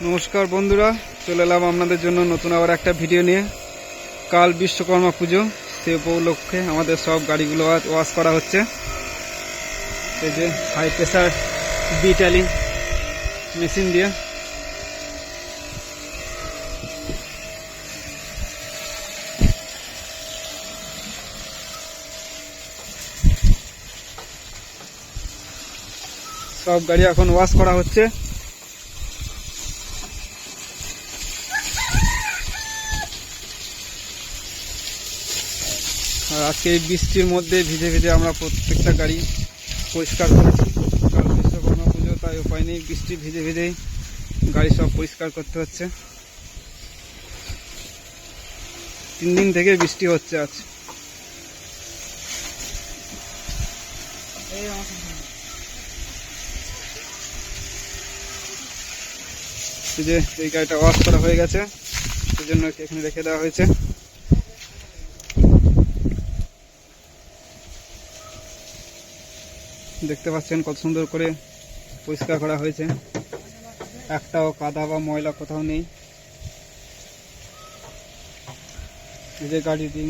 নমস্কার বন্ধুরা, চলে এলাম আপনাদের জন্য নতুন আবার একটা ভিডিও নিয়ে। কাল বিশ্বকর্মা পুজো, সে উপলক্ষে আমাদের সব গাড়িগুলো ওয়াশ করা হচ্ছে। এই যে হাই প্রেসার বিটালি মেশিন দিয়ে। সব গাড়ি এখন ওয়াশ করা হচ্ছে। আর আজকে এই বৃষ্টির মধ্যে ভিজে ভিজে আমরা প্রত্যেকটা গাড়ি পরিষ্কার করেছি। কারণ বিশ্বকর্মা পুজো, তাই উপায় নেই, বৃষ্টি ভিজে ভিজেই গাড়ি সব পরিষ্কার করতে হচ্ছে। তিন দিন থেকে বৃষ্টি হচ্ছে আজ। যে, এই গাড়িটা ওয়াশ করা হয়ে গেছে সেই জন্য এখানে রেখে দেওয়া হয়েছে। দেখতে পাচ্ছেন কত সুন্দর করে পরিষ্কার করা হয়েছে। একটাও কাদা বা ময়লা কোথাও নেই। এই যে গাড়িটি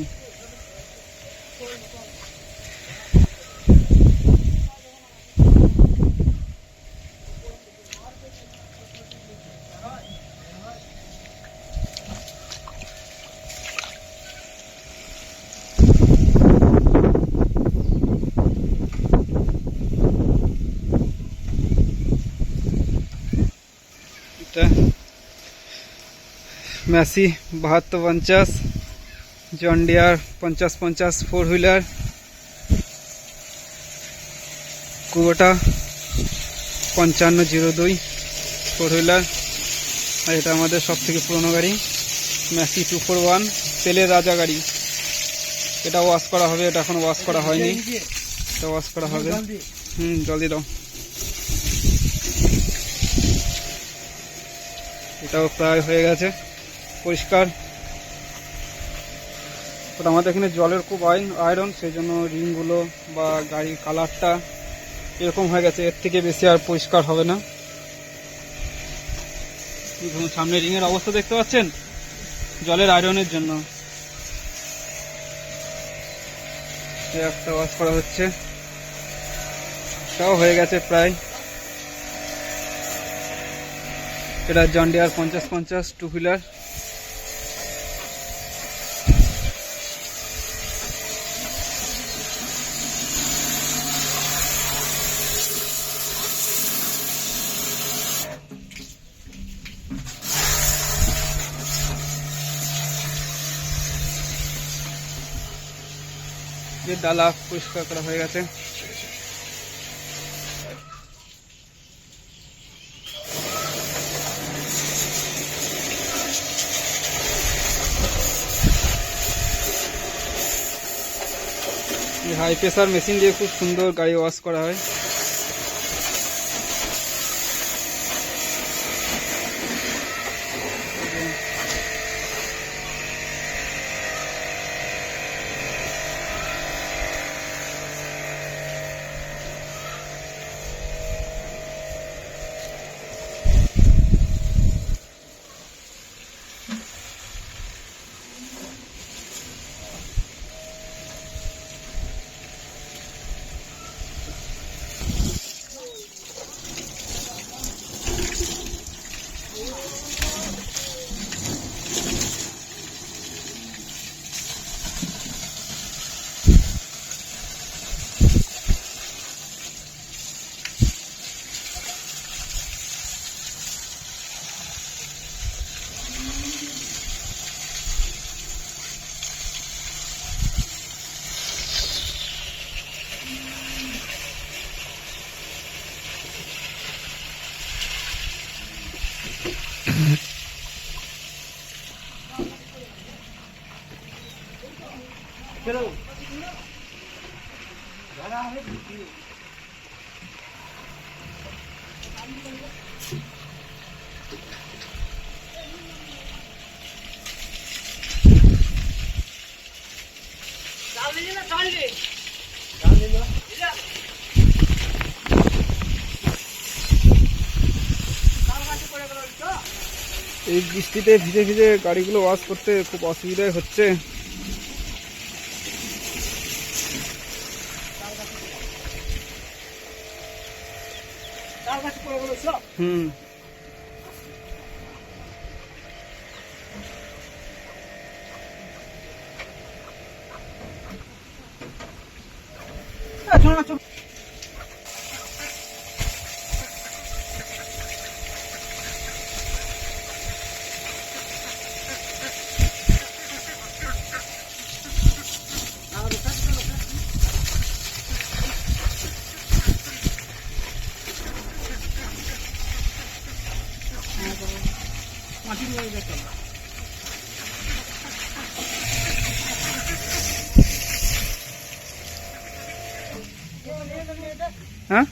এটা ম্যাসি বাহাত্তর পঞ্চাশ জন্ডিয়ার পঞ্চাশ পঞ্চাশ ফোর হুইলার কুবোটা পঞ্চান্ন জিরো দুই ফোর হুইলার আর এটা আমাদের সব থেকে পুরোনো গাড়ি ম্যাসি টু ফোর ওয়ান তেলের রাজা গাড়ি। এটা ওয়াশ করা হবে, এটা এখন ওয়াশ করা হয়নি। এটা ওয়াশ করা হবে। হুম, জলদি দাও। এটাও প্রায় হয়ে গেছে। পরিষ্কার। আমাদের এখানে জলের খুব আয়রন সেই জন্য রিংগুলো বা গাড়ির কালারটা এরকম হয়ে গেছে। এর থেকে বেশি আর পরিষ্কার হবে না। সামনে রিংয়ের অবস্থা দেখতে পাচ্ছেন? জলের আয়রনের জন্য। একটা ওয়াশ করা হচ্ছে। এটাও হয়ে গেছে প্রায়। এটা জন্ডিয়ার পঞ্চাশ পঞ্চাশ টু হুইলার যে ডালা পরিষ্কার করা হয়ে গেছে। হাই প্রেসার মেশিন দিয়ে খুব সুন্দর গাড়ি ওয়াশ করা হয়। ચલો ચાલ ચાલ এই বৃষ্টিতে ভিজে ভিজে গাড়িগুলো ওয়াশ করতে খুব অসুবিধায় হচ্ছে। হুম। হ্যাঁ